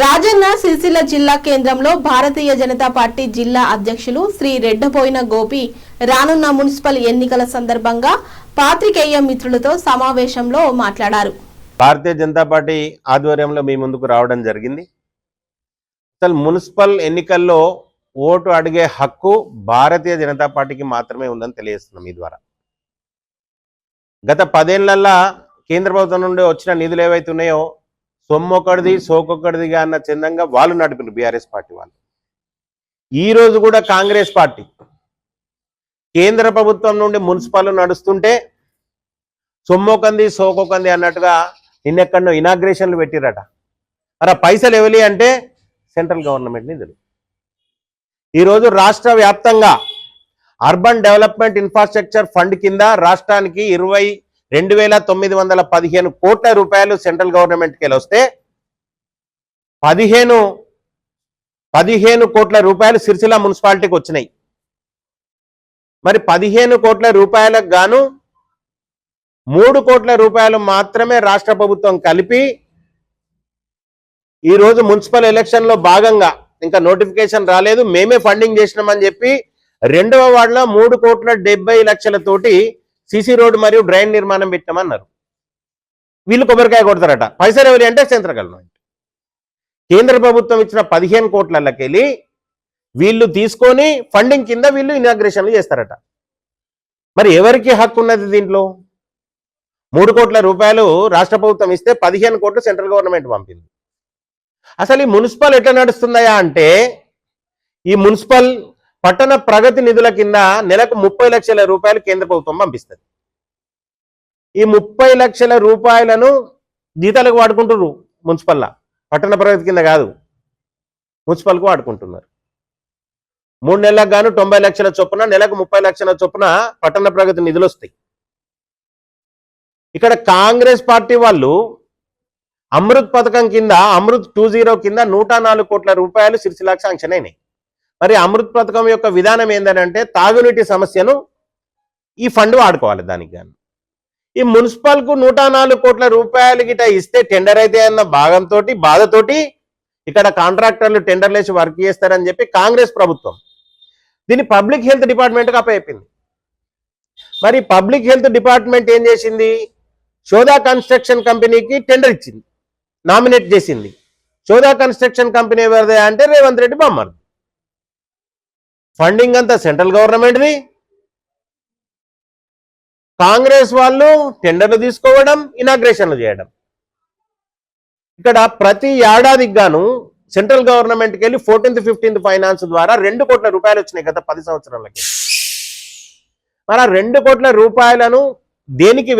రాజన్న సిరిసిల్ల జిల్లా కేంద్రంలో భారతీయ జనతా పార్టీ జిల్లా అధ్యక్షులు శ్రీ రెడ్డపోయిన గోపి రానున్న మున్సిపల్ ఎన్నికల సందర్భంగా పాత్రికేయ మిత్రులతో సమావేశంలో మాట్లాడారు. భారతీయ జనతా పార్టీ ఆధ్వర్యంలో మీ ముందుకు రావడం జరిగింది. అసలు మున్సిపల్ ఎన్నికల్లో ఓటు అడిగే హక్కు భారతీయ జనతా పార్టీకి మాత్రమే ఉందని తెలియజేస్తున్నాం మీ ద్వారా. గత పదేళ్ళల్లా కేంద్ర ప్రభుత్వం నుండి వచ్చిన నిధులు ఏవైతే ఉన్నాయో సొమ్మొకడిది సోకొకటిదిగా అన్న చందంగా వాళ్ళు నడిపినారు బీఆర్ఎస్ పార్టీ వాళ్ళు. ఈరోజు కూడా కాంగ్రెస్ పార్టీ కేంద్ర ప్రభుత్వం నుండి మున్సిపల్ నడుస్తుంటే సొమ్మొకంది సోకొకంది అన్నట్టుగా నిన్నెక్కడో ఇనాగ్రేషన్లు పెట్టిరట. మరి పైసలు ఎవలి అంటే సెంట్రల్ గవర్నమెంట్ నిధులు ఈరోజు రాష్ట్ర వ్యాప్తంగా అర్బన్ డెవలప్మెంట్ ఇన్ఫ్రాస్ట్రక్చర్ ఫండ్ కింద రాష్ట్రానికి ఇరవై రెండు వేల తొమ్మిది వందల పదిహేను కోట్ల రూపాయలు సెంట్రల్ గవర్నమెంట్కి వెళ్ళి వస్తే పదిహేను పదిహేను కోట్ల రూపాయలు సిరిసిల్ల మున్సిపాలిటీకి వచ్చినాయి. మరి పదిహేను కోట్ల రూపాయలకు గాను మూడు కోట్ల రూపాయలు మాత్రమే రాష్ట్ర ప్రభుత్వం కలిపి ఈరోజు మున్సిపల్ ఎలక్షన్లో భాగంగా ఇంకా నోటిఫికేషన్ రాలేదు. మేమే ఫండింగ్ చేసినామని చెప్పి రెండవ వార్డులో మూడు కోట్ల డెబ్బై లక్షలతోటి సిసి రోడ్డు మరియు డ్రైన్ నిర్మాణం పెట్టామన్నారు. వీళ్ళు కొబ్బరికాయ కొడతారట. పైసలు ఎవరి అంటే సెంట్రల్ గవర్నమెంట్ కేంద్ర ప్రభుత్వం ఇచ్చిన పదిహేను కోట్లకెళ్ళి వీళ్ళు తీసుకొని ఫండింగ్ కింద వీళ్ళు ఇనాగ్రేషన్లు చేస్తారట. మరి ఎవరికి హక్కు ఉన్నది దీంట్లో? మూడు కోట్ల రూపాయలు రాష్ట్ర ప్రభుత్వం ఇస్తే పదిహేను కోట్లు సెంట్రల్ గవర్నమెంట్ పంపింది. అసలు ఈ మున్సిపల్ ఎట్లా నడుస్తుందయా అంటే ఈ మున్సిపల్ పట్టణ ప్రగతి నిధుల కింద నెలకు ముప్పై లక్షల రూపాయలు కేంద్ర ప్రభుత్వం పంపిస్తుంది. ఈ ముప్పై లక్షల రూపాయలను జీతాలకు వాడుకుంటున్నారు మున్సిపల్లా. పట్టణ ప్రగతి కింద కాదు. మున్సిపల్కు వాడుకుంటున్నారు. మూడు నెలలకు గాను తొంభై లక్షల చొప్పున నెలకు ముప్పై లక్షల చొప్పున పట్టణ ప్రగతి నిధులు వస్తాయి. ఇక్కడ కాంగ్రెస్ పార్టీ వాళ్ళు అమృత్ పథకం కింద అమృత్ టూ జీరో కింద నూట నాలుగు కోట్ల రూపాయలు సిరిసిలాకు శాంక్షన్ అయినాయి. మరి అమృత్ పథకం యొక్క విధానం ఏంటంటే తాగునీటి సమస్యను ఈ ఫండ్ వాడుకోవాలి దానికి కానీ ఈ మున్సిపల్కు నూట నాలుగు కోట్ల రూపాయలు గిట ఇస్తే టెండర్ అయితే అన్న భాగంతో బాధతోటి ఇక్కడ కాంట్రాక్టర్లు టెండర్లేసి వర్క్ చేస్తారని చెప్పి కాంగ్రెస్ ప్రభుత్వం దీన్ని పబ్లిక్ హెల్త్ డిపార్ట్మెంట్కి అప్పచెప్పింది. మరి పబ్లిక్ హెల్త్ డిపార్ట్మెంట్ ఏం చేసింది? శోధా కన్స్ట్రక్షన్ కంపెనీకి టెండర్ ఇచ్చింది నామినేట్ చేసింది. శోధా కన్స్ట్రక్షన్ కంపెనీ ఎవరిదే అంటే రేవంత్ రెడ్డి బొమ్మర్ ఫండింగ్ అంతా సెంట్రల్ గవర్నమెంట్ది కాంగ్రెస్ వాళ్ళు టెండర్లు తీసుకోవడం ఇనాగ్రేషన్లు చేయడం. ఇక్కడ ప్రతి ఏడాదికి గాను సెంట్రల్ గవర్నమెంట్కి వెళ్ళి ఫోర్టీన్త్ ఫిఫ్టీన్త్ ఫైనాన్స్ ద్వారా రెండు కోట్ల రూపాయలు వచ్చినాయి గత పది సంవత్సరాలకి. మరి ఆ రెండు కోట్ల రూపాయలను దేనికి